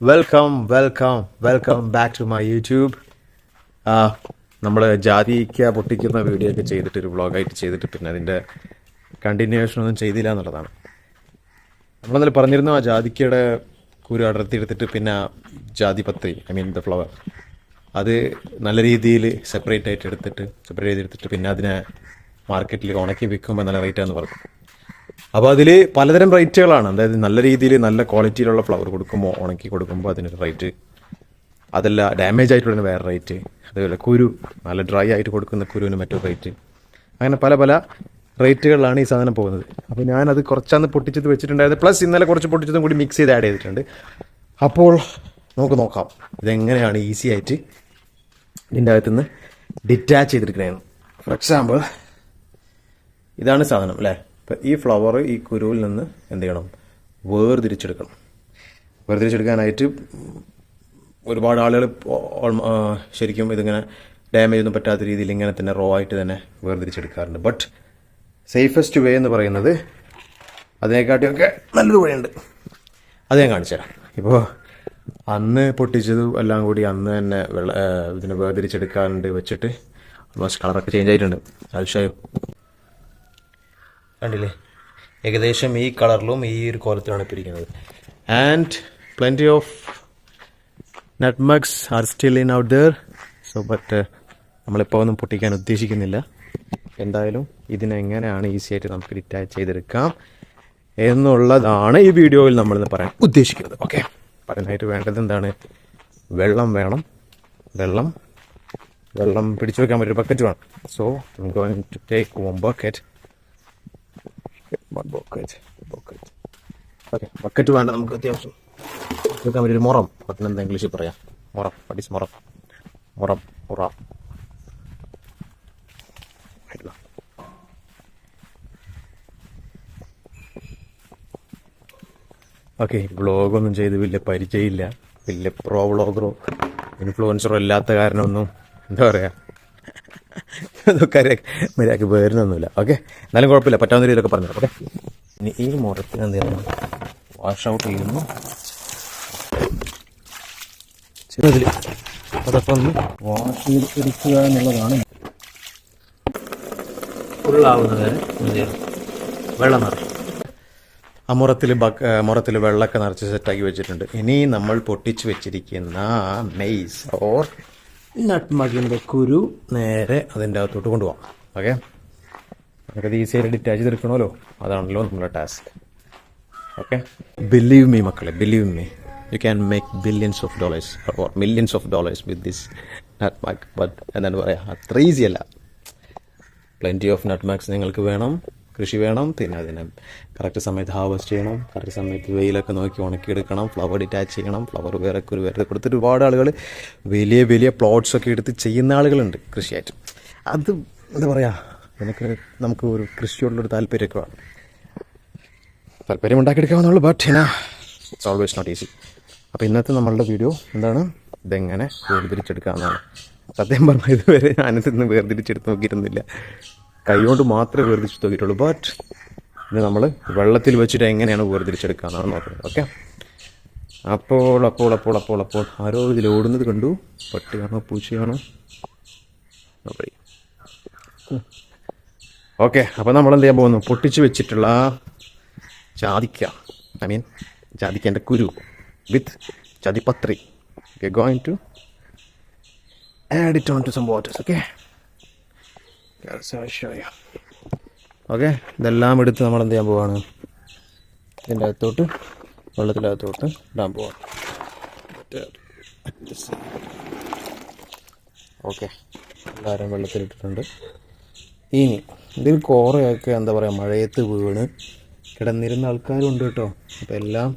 Welcome welcome welcome back to my YouTube നമ്മൾ ജാതിക്ക പൊട്ടിക്കുന്ന വീഡിയോ ഒക്കെ ചെയ്തിട്ട് ഒരു വ്ളോഗായിട്ട് ചെയ്തിട്ട് പിന്നെ അതിന്റെ കണ്ടിന്യൂവേഷൻ ഒന്നും ചെയ്തില്ല എന്നുള്ളതാണ്. നമ്മളെന്നാൽ പറഞ്ഞിരുന്നു ആ ജാതിക്കയുടെ കുരു അടർത്തിയെടുത്തിട്ട് പിന്നെ ജാതിപത്രി ഐ മീൻ ദ ഫ്ലവർ അത് നല്ല രീതിയിൽ സെപ്പറേറ്റ് ആയിട്ട് എടുത്തിട്ട് സെപ്പറേറ്റ് ചെയ്തെടുത്തിട്ട് പിന്നെ അതിനെ മാർക്കറ്റിൽ ഉണക്കി വിൽക്കുമ്പോൾ നല്ല റേറ്റാന്ന് പറഞ്ഞു. അപ്പോൾ അതിൽ പലതരം റേറ്റുകളാണ്. അതായത് നല്ല രീതിയിൽ നല്ല ക്വാളിറ്റിയിലുള്ള ഫ്ലവർ കൊടുക്കുമ്പോൾ ഉണക്കി കൊടുക്കുമ്പോൾ അതിനൊരു റേറ്റ്. അതല്ല ഡാമേജ് ആയിട്ടുള്ള വേറെ റേറ്റ്. അതുപോലെ കുരു നല്ല ഡ്രൈ ആയിട്ട് കൊടുക്കുന്ന കുരുവിന് മറ്റൊരു റേറ്റ്. അങ്ങനെ പല പല റേറ്റുകളിലാണ് ഈ സാധനം പോകുന്നത്. അപ്പോൾ ഞാനത് കുറച്ചാന്ന് പൊട്ടിച്ചത് വെച്ചിട്ടുണ്ടായത് പ്ലസ് ഇന്നലെ കുറച്ച് പൊട്ടിച്ചതും കൂടി മിക്സ് ചെയ്ത് ആഡ് ചെയ്തിട്ടുണ്ട്. അപ്പോൾ നമുക്ക് നോക്കാം. ഇതെങ്ങനെയാണ് ഈസി ആയിട്ട് ഇതിന്റെ അകത്തുനിന്ന് ഡിറ്റാച്ച് ചെയ്തെടുക്കണേന്ന് ഫോർ എക്സാമ്പിൾ ഇതാണ് സാധനം അല്ലേ? ഇപ്പം ഈ ഫ്ലവർ ഈ കുരുവിൽ നിന്ന് എന്ത് ചെയ്യണം? വേർതിരിച്ചെടുക്കണം. വേർതിരിച്ചെടുക്കാനായിട്ട് ഒരുപാട് ആളുകൾ ശരിക്കും ഇതിങ്ങനെ ഡാമേജ് ഒന്നും പറ്റാത്ത രീതിയിൽ ഇങ്ങനെ തന്നെ റോ ആയിട്ട് തന്നെ വേർതിരിച്ചെടുക്കാറുണ്ട്. ബട്ട് സേഫസ്റ്റ് വേ എന്ന് പറയുന്നത് അതിനെക്കാട്ടിയൊക്കെ നല്ലൊരു വഴിയുണ്ട്. അത് ഞാൻ കാണിച്ചു തരാം. ഇപ്പോൾ അന്ന് പൊട്ടിച്ചതും എല്ലാം കൂടി അന്ന് തന്നെ വെള്ള ഇതിനെ വേർതിരിച്ചെടുക്കാറുണ്ട് വെച്ചിട്ട് ഓൾമോസ്റ്റ് കളറൊക്കെ ചേഞ്ച് ആയിട്ടുണ്ട്. ആവശ്യമായോ കണ്ടില്ലേ? ഏകദേശം ഈ കളറിലും ഈ ഒരു കോലത്തിലാണ് ഇപ്പോൾ ഇരിക്കുന്നത് and plenty of nutmegs are still in out there so but നമ്മളിപ്പോൾ ഒന്നും പൊട്ടിക്കാൻ ഉദ്ദേശിക്കുന്നില്ല. എന്തായാലും ഇതിനെങ്ങനെയാണ് ഈസി ആയിട്ട് നമുക്ക് ഡിറ്റാച്ച് ചെയ്തെടുക്കാം എന്നുള്ളതാണ് ഈ വീഡിയോയിൽ നമ്മളിന്ന് പറയാൻ ഉദ്ദേശിക്കുന്നത്. ഓക്കെ പറയാനായിട്ട് വേണ്ടത് എന്താണ്? വെള്ളം വേണം. വെള്ളം വെള്ളം പിടിച്ചു വെക്കാൻ പറ്റിയ ബക്കറ്റ് വേണം. So going to take one bucket bucket bucket okay bucket വേണ്ട നമുക്ക് അത്യാവശ്യം. വെക്കാൻ പറ്റിയൊരു മുറം. അതിനെന്താ ഇംഗ്ലീഷിൽ പറയാം? മുറം. വട്ട് ഈസ് മുറം? മുറം ആയിട്ടില്ല. ഓക്കെ ബ്ലോഗൊന്നും ചെയ്ത് വലിയ പരിചയമില്ല. വലിയ പ്രോ ബ്ലോഗറോ ഇൻഫ്ലുവൻസറോ ഇല്ലാത്ത കാരണമൊന്നും എന്താ പറയുക അതൊക്കെ മര്യാദയ്ക്ക് വരുന്നൊന്നുമില്ല ഓക്കെ എന്നാലും കുഴപ്പമില്ല. പറ്റാവുന്ന രീതിയിലൊക്കെ പറഞ്ഞു ഓക്കെ ഇനി ഈ മുറത്തിന് എന്ത് ചെയ്യുന്നു. വാഷ് ഔട്ട് ചെയ്യുന്നു അതൊക്കെ ഒന്ന് വാഷ് ചെയ്ത് എടുക്കുക എന്നുള്ളതാണ്. ഫുള്ളാവുന്നത് എന്ത് ചെയ്യണം വെള്ളം നിറയും ആ മുറത്തിൽ ബക്ക മുറത്തിൽ വെള്ളമൊക്കെ നിറച്ച് സെറ്റാക്കി വെച്ചിട്ടുണ്ട്. ഇനി നമ്മൾ പൊട്ടിച്ച് വെച്ചിരിക്കുന്ന മെയ്സ് ഓർ നട്ട്മഗിന്റെ കുരു നേരെ അതിന്റെ അകത്തോട്ട് കൊണ്ടുപോകാം. ഓക്കെ? നമുക്കത് ഈസിയായിട്ട് ഡിറ്റാച്ച് ചെയ്തെടുക്കണമല്ലോ? അതാണല്ലോ നമ്മുടെ ടാസ്ക് ഓക്കെ? ബിലീവ് മീ മക്കളെ believe me you can make billions of dollars or millions of dollars with this nutmeg but എന്താണ് പറയുക അത്ര ഈസിയല്ല പ്ലെന്റി ഓഫ് നട്ട് മാക്സ് നിങ്ങൾക്ക് വേണം. കൃഷി വേണം പിന്നെ അതിനെ കറക്റ്റ് സമയത്ത് ഹാർവസ്റ്റ് ചെയ്യണം കറക്റ്റ് സമയത്ത് വെയിലൊക്കെ നോക്കി ഉണക്കിയെടുക്കണം ഫ്ലവർ ഡിറ്റാച്ച് ചെയ്യണം ഫ്ലവർ വേറെ ഒരു വേറെ കൊടുത്തിട്ട് ഒരുപാട് ആളുകൾ വലിയ വലിയ പ്ലോട്ട്സൊക്കെ എടുത്ത് ചെയ്യുന്ന ആളുകളുണ്ട് കൃഷിയായിട്ട്. അത് എന്താ പറയുക നമുക്ക് നമുക്ക് ഒരു കൃഷിയോടുള്ളൊരു താല്പര്യമൊക്കെ വേണം. താല്പര്യം ഉണ്ടാക്കിയെടുക്കാവുന്നുള്ളൂ but it's always not easy അപ്പോൾ ഇന്നത്തെ നമ്മളുടെ വീഡിയോ എന്താണ്? ഇതെങ്ങനെ വേർതിരിച്ചെടുക്കാമെന്നാണ് സത്യം പറഞ്ഞാൽ ഇതുവരെ ഞാനിതൊന്നും വേർതിരിച്ചെടുത്ത് നോക്കിയിരുന്നില്ല. കൈകൊണ്ട് മാത്രമേ വേർതിരിച്ച് നോക്കിയിട്ടുള്ളൂ ബട്ട് ഇത് നമ്മൾ വെള്ളത്തിൽ വെച്ചിട്ട് എങ്ങനെയാണ് വേർതിരിച്ചെടുക്കാമെന്നാണ് നോക്കുന്നത്. ഓക്കെ അപ്പോൾ അപ്പോൾ അപ്പോൾ അപ്പോൾ അപ്പോൾ ആരോ ഇതിൽ ഓടുന്നത് കണ്ടു. പട്ടിയാണോ പൂച്ചയാണോ? ഓക്കെ അപ്പോൾ നമ്മൾ എന്ത് ചെയ്യാൻ പോകുന്നു? പൊട്ടിച്ച് വെച്ചിട്ടുള്ള ചാതിക്ക ഐ മീൻ ജാതിക്കേന്റെ കുരു with ചതിപത്രി. Going to add it on to some waters okay okay ഇതെല്ലാം എടുത്ത് നമ്മൾ എന്ത് ചെയ്യാൻ പോവാണ്? ഇതിന്റെ അകത്തോട്ട് വെള്ളത്തിനകത്തോട്ട് ഇടാൻ പോവാണ്. ഓക്കെ എല്ലാവരും വെള്ളത്തിലിട്ടിട്ടുണ്ട്. ഇനി ഇതിൽ കുറേയൊക്കെ എന്താ പറയുക മഴയത്ത് വീണ് കിടന്നിരുന്ന ആൾക്കാരും ഉണ്ട് കേട്ടോ. അപ്പോൾ എല്ലാം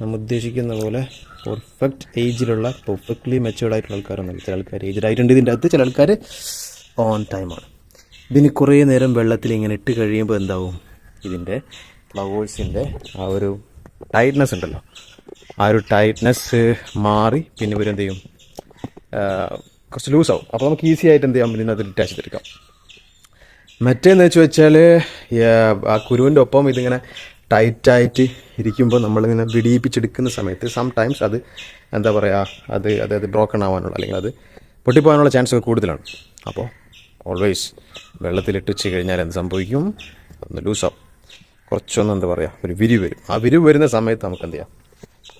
നമ്മൾ ഉദ്ദേശിക്കുന്ന പോലെ പെർഫെക്റ്റ് ഏജിലുള്ള പെർഫെക്റ്റ്ലി മെച്ചുവേർഡ് ആയിട്ടുള്ള ആൾക്കാരൊന്നുമില്ല. ചില ആൾക്കാർ ഏജ്ഡ് ആയിട്ടുണ്ട് ഇതിന്റെ അകത്ത് ചില ആൾക്കാർ ഓൺ ടൈമാണ് ഇതിന് കുറേ നേരം വെള്ളത്തിൽ ഇങ്ങനെ ഇട്ട് കഴിയുമ്പോൾ എന്താവും? ഇതിന്റെ ഫ്ലവേഴ്സിന്റെ ആ ഒരു ടൈറ്റ്നെസ് ഉണ്ടല്ലോ. ആ ഒരു ടൈറ്റ്നെസ് മാറി പിന്നെ ഇവരെന്ത് ചെയ്യും? കുറച്ച് ലൂസാവും അപ്പോൾ നമുക്ക് ഈസി ആയിട്ട് എന്ത് ചെയ്യാം? പിന്നെ അതിൽ ഡിറ്റാച്ച് ചെയ്തെടുക്കാം. മറ്റേന്ന് വെച്ച് വെച്ചാൽ ആ കുരുവിന്റെ ഒപ്പം ഇതിങ്ങനെ ടൈറ്റായിട്ട് ഇരിക്കുമ്പോൾ നമ്മളിങ്ങനെ വിടിയിപ്പിച്ചെടുക്കുന്ന സമയത്ത് സം ടൈംസ് അത് എന്താ പറയുക അത് അത് അത് ബ്രോക്കൺ ആവാനുള്ള അല്ലെങ്കിൽ അത് പൊട്ടിപ്പോകാനുള്ള ചാൻസ് കൂടുതലാണ്. അപ്പോൾ ഓൾവേസ് വെള്ളത്തിലിട്ട് വെച്ച് കഴിഞ്ഞാൽ എന്ത് സംഭവിക്കും? ഒന്ന് ലൂസാവും. കുറച്ചൊന്ന് എന്താ പറയുക ഒരു വിരിവ് വരും. ആ വിരിവ് വരുന്ന സമയത്ത് നമുക്ക് എന്ത് ചെയ്യാം?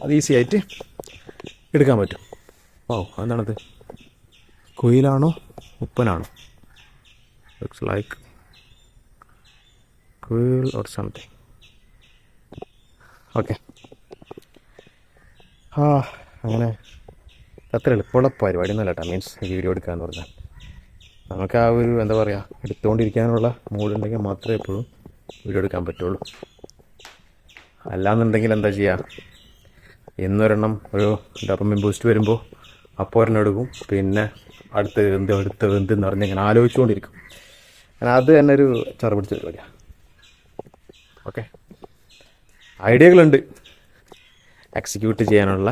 അത് ഈസി ആയിട്ട് എടുക്കാൻ പറ്റും. ഓ എന്താണത് കുയിലാണോ? ഉപ്പനാണോ? ലുക്സ് ലൈക്ക് കുയിൽ ഓർ സംതിങ് ഓക്കെ ആ അങ്ങനെ. അത്ര എളുപ്പമുള്ള പരിപാടി ഒന്നുമല്ല കേട്ടോ മീൻസ് ഈ വീഡിയോ എടുക്കുക എന്ന് പറഞ്ഞാൽ. നമുക്ക് ആ ഒരു എന്താ പറയുക എടുത്തുകൊണ്ടിരിക്കാനുള്ള മൂടുണ്ടെങ്കിൽ മാത്രമേ എപ്പോഴും വീഡിയോ എടുക്കാൻ പറ്റുള്ളൂ. അല്ലാന്നുണ്ടെങ്കിൽ എന്താ ചെയ്യുക എന്നൊരെണ്ണം ഒരു ഡർമിൻ ബൂസ്റ്റ് വരുമ്പോൾ അപ്പോൾ ഒരെണ്ണം എടുക്കും. പിന്നെ അടുത്ത് എന്ത് അടുത്ത് എന്ത് എന്ന് പറഞ്ഞ് ഇങ്ങനെ ആലോചിച്ചുകൊണ്ടിരിക്കും. ഞാൻ അത് തന്നെ ഒരു ചറ പിടിച്ച പരിപാടിയാണ് ഓക്കെ ഐഡിയകളുണ്ട്. എക്സിക്യൂട്ട് ചെയ്യാനുള്ള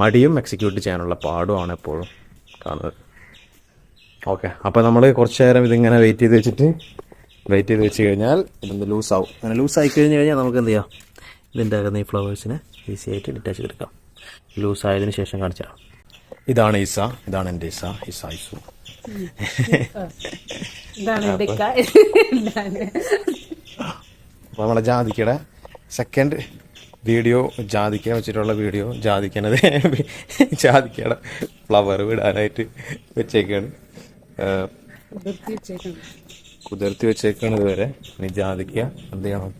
മടിയും എക്സിക്യൂട്ട് ചെയ്യാനുള്ള പാടുമാണ് എപ്പോഴും കാണുന്നത്. ഓക്കെ. അപ്പോൾ നമ്മൾ കുറച്ച് നേരം ഇതിങ്ങനെ വെയിറ്റ് ചെയ്ത് വെച്ചിട്ട് വെയിറ്റ് ചെയ്ത് വെച്ച് കഴിഞ്ഞാൽ ഇതൊന്ന് ലൂസാവും അങ്ങനെ ലൂസായി കഴിഞ്ഞ് കഴിഞ്ഞാൽ നമുക്ക് എന്ത് ചെയ്യാം? ഇതിന്റെ അകത്ത് ഈ ഫ്ലവേഴ്സിനെ ഈസി ആയിട്ട് ഡിറ്റാച്ച് എടുക്കാം. ലൂസായതിനു ശേഷം കാണിച്ചാൽ ഇതാണ് ഇസ ഇതാണ് എന്റെ ഇസ ഇസ ഇസു ഇതാണ് എടുക്ക ഇതാണ് അപ്പോൾ നമ്മളെ ജാതിക്കയുടെ സെക്കൻഡ് വീഡിയോ ജാതിക്ക വെച്ചിട്ടുള്ള വീഡിയോ ജാതിക്കണത് ജാതിക്കയുടെ ഫ്ലവർ വിടാനായിട്ട് വെച്ചേക്കാണ്. കുതിർത്തി വെച്ചേക്കാണ് ഇതുവരെ. ഇനി ജാതിക്ക എന്ത് ചെയ്യണം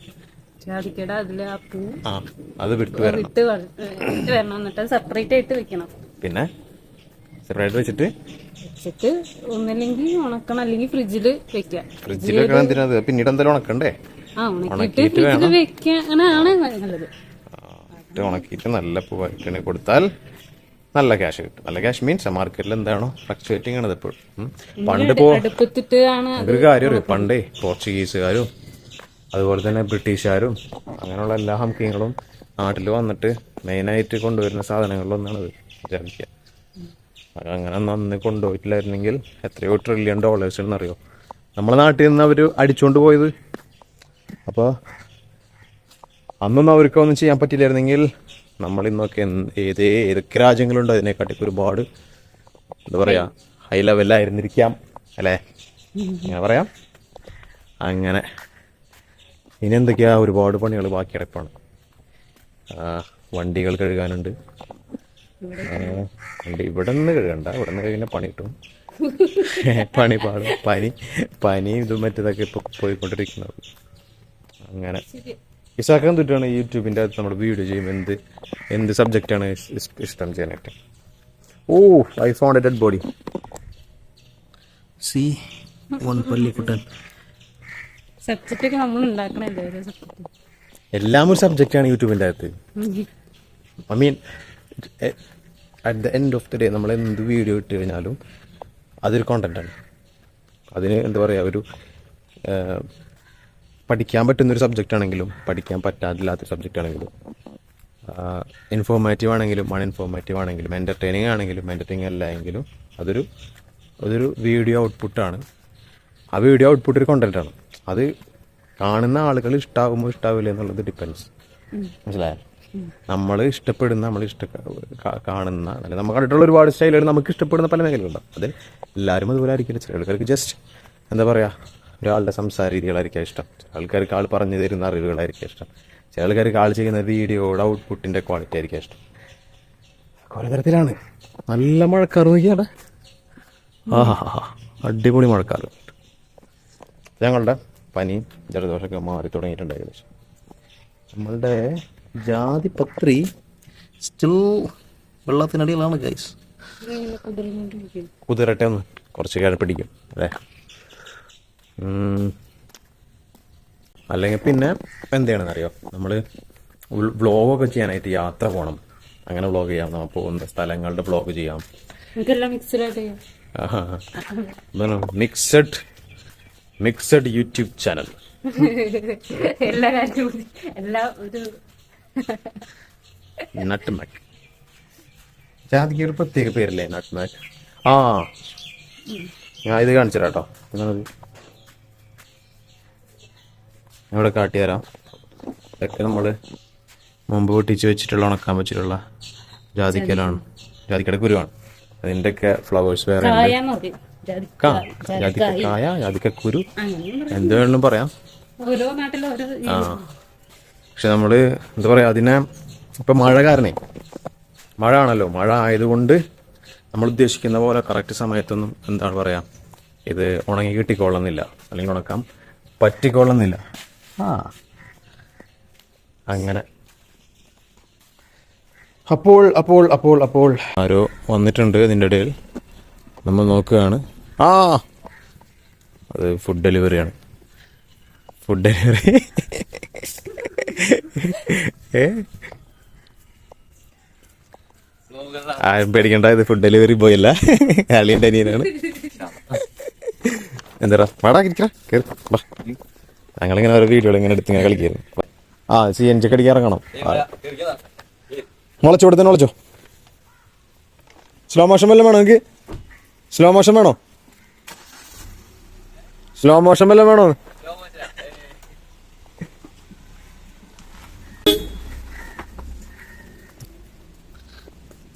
ജാതിക്കട അതിൽ ആ പൂ ആ അത് വിട്ട് വരണം. വിട്ട് വ- ഏ, വിട്ട് വരണം. എന്നിട്ട് സെപ്പറേറ്റ് ആയിട്ട് വെക്കണം. പിന്നെ സെപ്പറേറ്റ് വെച്ചിട്ട്? വെച്ചിട്ട് ഒന്നില്ലെങ്കിൽ ഉണക്കണം. അല്ലെങ്കിൽ ഫ്രിഡ്ജിൽ വെക്കാം ഫ്രിഡ്ജിൽ വെക്കണം പിന്നീട് എന്തായാലും ഉണക്കണ്ടേ? ആ ഉണക്കിയിട്ട് ഉണക്കിയിട്ട് ഫ്രിഡ്ജിൽ വെക്കാനാണ് നല്ലത്. ഇട്ട് ഉണക്കിയിട്ട് നല്ല പൂവായിട്ടാണ് കൊടുത്താൽ നല്ല ക്യാഷ് കിട്ടും. നല്ല ക്യാഷ് മീൻസ് മാർക്കറ്റിൽ എന്താണോ ഫ്ലക്ച്വേറ്റിംഗ് ആണ് എപ്പോഴും പണ്ട് പോ അടുപ്പത്തിട്ട് ആണ് ഒരു കാര്യം പണ്ടേ പോർച്ചുഗീസുകാരും അതുപോലെ തന്നെ ബ്രിട്ടീഷുകാരും അങ്ങനെയുള്ള എല്ലാ ഹംകിങ്ങളും നാട്ടിൽ വന്നിട്ട് മെയിനായിട്ട് കൊണ്ടുവരുന്ന സാധനങ്ങളിലൊന്നാണത്. ജാതിക്ക അത് അങ്ങനെ നന്ന് കൊണ്ടുപോയിട്ടില്ലായിരുന്നെങ്കിൽ എത്രയോ ട്രില്യൺ ഡോളേഴ്സ് എന്നറിയോ നമ്മളെ നാട്ടിൽ നിന്ന് അവർ അടിച്ചുകൊണ്ട് പോയത്. അപ്പോൾ അന്നൊന്നും അവർക്കൊന്നും ചെയ്യാൻ പറ്റില്ലായിരുന്നെങ്കിൽ നമ്മൾ ഇന്നൊക്കെ ഏതേ ഏതൊക്കെ രാജ്യങ്ങളുണ്ടോ അതിനെക്കാട്ടി ഒരുപാട് എന്താ പറയാ ഹൈ ലെവലിലായിരുന്നിരിക്കാം അല്ലേ? അങ്ങനെ പറയാം. അങ്ങനെ. ഇനി എന്തൊക്കെയാ ഒരുപാട് പണികൾ ബാക്കി കിടപ്പാണ്. വണ്ടികൾ കഴുകാനുണ്ട്. വണ്ടി ഇവിടെ നിന്ന് കഴുകണ്ട ഇവിടെ നിന്ന് കഴുകുന്ന പണി കിട്ടും. പണി പാടും. പനി പനി ഇതും മറ്റേതൊക്കെ ഇപ്പൊ പോയിക്കൊണ്ടിരിക്കുന്നത്. അങ്ങനെ. ഇസാക്കാൻ തൊട്ടാണ് യൂട്യൂബിന്റെ അകത്ത് നമ്മൾ വീഡിയോ ചെയ്യും എന്ത് എന്ത് സബ്ജക്റ്റാണ് ഇഷ്ടം ചെയ്യാനായിട്ട്. ഓ iPhone dead body C one പള്ളിക്കുട്ടൻ. നമ്മൾ ഉണ്ടാക്കണല്ലേ എല്ലാം ഒരു സബ്ജക്റ്റാണ് യൂട്യൂബിന്റെ അകത്ത്. I mean at the end of the day നമ്മൾ എന്ത് വീഡിയോ ഇട്ട് കഴിഞ്ഞാലും അതൊരു കോണ്ടന്റാണ് അതിന് എന്താ പറയുക ഒരു പഠിക്കാൻ പറ്റുന്ന ഒരു സബ്ജക്റ്റ് ആണെങ്കിലും പഠിക്കാൻ പറ്റാതില്ലാത്തൊരു സബ്ജക്റ്റ് ആണെങ്കിലും ഇൻഫോർമേറ്റീവ് ആണെങ്കിലും അൺഇൻഫോർമേറ്റീവ് ആണെങ്കിലും എന്റർടൈനിങ് ആണെങ്കിലും എന്റർടൈനിങ് അല്ല എങ്കിലും അതൊരു അതൊരു വീഡിയോ ഔട്ട്പുട്ടാണ് ആ വീഡിയോ ഔട്ട്പുട്ട് ഒരു കോണ്ടന്റാണ് അത് കാണുന്ന ആളുകൾ ഇഷ്ടാവുമോ ഇഷ്ടാവില്ല എന്നുള്ളത് ഡിപ്പെൻസ് മനസ്സിലായോ? നമ്മൾ ഇഷ്ടപ്പെടുന്ന നമ്മൾ ഇഷ്ട കാണുന്ന അല്ലെങ്കിൽ നമ്മൾ കണ്ടിട്ടുള്ള ഒരുപാട് സ്റ്റൈലുകൾ നമുക്ക് ഇഷ്ടപ്പെടുന്ന പല മേഖലകളുണ്ടാവും അത് എല്ലാവരും അതുപോലെ ആയിരിക്കില്ല. ചില ആൾക്കാർക്ക് ജസ്റ്റ് എന്താ പറയുക ഒരാളുടെ സംസാര രീതികളായിരിക്കും ഇഷ്ടം. ചില ആൾക്കാർക്ക് ആൾ പറഞ്ഞു തരുന്ന അറിവുകളായിരിക്കും ഇഷ്ടം. ചില ആൾക്കാർക്ക് ആൾ ചെയ്യുന്ന വീഡിയോയുടെ ഔട്ട്പുട്ടിന്റെ ക്വാളിറ്റി ആയിരിക്കും ഇഷ്ടം. കുറേ തരത്തിലാണ്. നല്ല മഴക്കാറ് നോക്കിയാടെ. ആഹാ അടിപൊളി മഴക്കാറ്. ഞങ്ങളുടെ പനിയും ജലദോഷമൊക്കെ മാറി തുടങ്ങിയിട്ടുണ്ട് ഏകദേശം. നമ്മളുടെ ജാതിപത്രി സ്റ്റിൽ വെള്ളത്തിനടിയിലാണ് ഗൈസ് കുതിരട്ടെ ഒന്ന് കുറച്ച് കഴിഞ്ഞ പിടിക്കും അല്ലേ. അല്ലെങ്കിൽ പിന്നെ എന്ത് അറിയോ നമ്മൾ വ്ളോഗൊക്കെ ചെയ്യാനായിട്ട് യാത്ര പോകണം അങ്ങനെ വ്ളോഗ് ചെയ്യാം. നമ്മൾ പോകുന്ന സ്ഥലങ്ങളുടെ വ്ളോഗ് ചെയ്യാം. Mixed mixed mixed YouTube channel. എല്ലാ കാര്യവും എല്ലാ ഒരു നട്ട് മാക്ക് ജാതിക്ക് ഒരു പ്രത്യേക പേരില്ലേ നട്ട് മാക്ക് ആ. ഞാൻ ഇത് കാണിച്ചു തരാം കേട്ടോ എന്നാണത് ഞാൻ ഇവിടെ കാട്ടിത്തരാം ഇതൊക്കെ നമ്മൾ മുമ്പ് പൊട്ടിച്ച് വെച്ചിട്ടുള്ള ഉണക്കാൻ വെച്ചിട്ടുള്ള ജാതിക്കലാണ്. ജാതിക്കട കുരുവാണ്. അതിന്റെയൊക്കെ ഫ്ലവേഴ്സ് വേറെ ഉണ്ട്. കായാന്ന് പറയും ജാതി- കാ ജാതിക്ക കായ ജാതിക്ക കുരു. എന്ത് വേണമെങ്കിലും പറയാം. ആ. പക്ഷെ നമ്മൾ എന്താ പറയാ അതിനെ ഇപ്പം മഴ കാരണേ മഴ ആണല്ലോ. മഴ ആയതുകൊണ്ട് നമ്മൾ ഉദ്ദേശിക്കുന്ന പോലെ കറക്റ്റ് സമയത്തൊന്നും എന്താണ് പറയാ ഇത് ഉണങ്ങി കിട്ടിക്കൊള്ളുന്നില്ല. അല്ലെങ്കിൽ ഉണക്കാം പറ്റിക്കൊള്ളുന്നില്ല. ആ. അങ്ങനെ. അപ്പോൾ അപ്പോൾ അപ്പോൾ അപ്പോൾ. ആരോ വന്നിട്ടുണ്ട് ഇതിന്റെ ഇടയിൽ. നമ്മൾ നോക്കുകയാണ്. ആ. അത് ഫുഡ് ഡെലിവറിയാണ് ഫുഡ് ഡെലിവറി ഏ? ആരും പേടിക്കണ്ട ഇത് ഫുഡ് ഡെലിവറി ബോയ് അല്ല. അളിയന്റെ അനിയനാണ്. എന്താ വാടാ ഇരിക്കടാ കേറി വാ. ഞങ്ങളിങ്ങനെ ഓരോ വീഡിയോ ഇങ്ങനെ എടുത്ത് ഇങ്ങനെ കളിക്കായിരുന്നു. ആ സി എൻ ജി അടിക്കാൻ ഇറങ്ങണം. മുളച്ചു കൊടുത്തു മുളച്ചോ സ്ലോ മോഷൻ വല്ലതും വേണോ നിങ്ങൾക്ക് സ്ലോ മോഷൻ വേണോ? സ്ലോ മോഷൻ വല്ലതും വേണോ?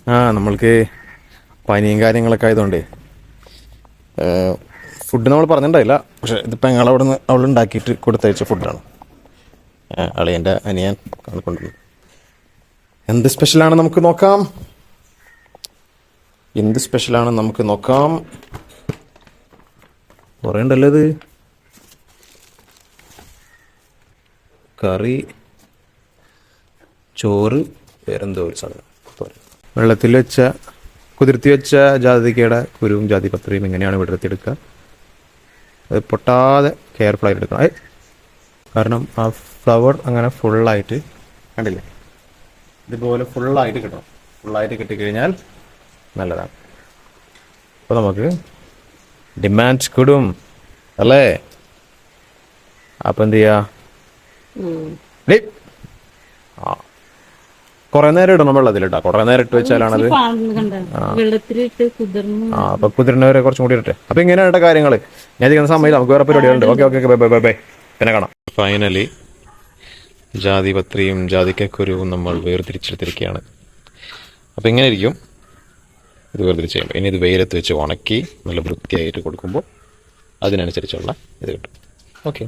ആ. നമ്മൾക്ക് പനിയും കാര്യങ്ങളൊക്കെ ആയതുകൊണ്ടേ ഫുഡ് നമ്മൾ പറഞ്ഞിട്ടുണ്ടായില്ല പക്ഷെ ഇതിപ്പോൾ ഞങ്ങൾ അവിടെ നിന്ന് അവൾ ഉണ്ടാക്കിയിട്ട് കൊടുത്തയച്ച ഫുഡാണ് അളിയന്റെ അനിയൻ കൊണ്ടുവന്നു എന്ത് സ്പെഷ്യലാണ് നമുക്ക് നോക്കാം? എന്ത് സ്പെഷ്യലാണ് നമുക്ക് നോക്കാം? കുറേ ഇത്. കറി ചോറ് വേറെന്തോ ഒരു സാധനം. വെള്ളത്തിൽ വെച്ച കുതിർത്തി വെച്ച ജാതിക്കയുടെ കുരുവും ജാതിപത്രിയും ഇങ്ങനെയാണ് വിടർത്തിയെടുക്കുക അത് പൊട്ടാതെ കെയർഫുൾ ആയിട്ട് എടുക്കണം. കാരണം ആ ഫ്ലവർ അങ്ങനെ ഫുള്ളായിട്ട് കണ്ടില്ലേ? ഇതുപോലെ ഫുള്ളായിട്ട് കിട്ടണം. ഫുള്ളായിട്ട് കിട്ടിക്കഴിഞ്ഞാൽ നല്ലതാണ്. അപ്പോൾ നമുക്ക് ഡിമാൻഡ് കൂടും. അല്ലേ? അപ്പം എന്ത് ചെയ്യുക ആ. കുറെ നേരം ഇടണം വെള്ളത്തിൽ ഇട്ടാ കുറെ നേരം ഇട്ട് വെച്ചാലാണ് അത് ആ. അപ്പൊ കുതിരുന്നവരെ കുറച്ചും കൂടി ഇട്ടെ അപ്പൊ ഇങ്ങനെയാണ് കാര്യങ്ങൾ ഞാൻ ചെയ്യുന്ന സമയത്ത് നമുക്ക് വേറെ പരിപാടികളുണ്ട്. Okay okay bye bye bye bye. പിന്നെ കാണാം. ഫൈനലി ജാതിപത്രിയും ജാതിക്കക്കുരുവും നമ്മൾ വേർതിരിച്ചെടുത്തിരിക്കുകയാണ്. അപ്പൊ ഇങ്ങനെ ഇരിക്കും. ഇത് വേർതിരിച്ച് കഴിയുമ്പോൾ ഇനി ഇത് വെയിലത്ത് വെച്ച് ഉണക്കി നല്ല വൃത്തിയായിട്ട് കൊടുക്കുമ്പോൾ അതിനനുസരിച്ചുള്ള ഇത് കിട്ടും. ഓക്കെ.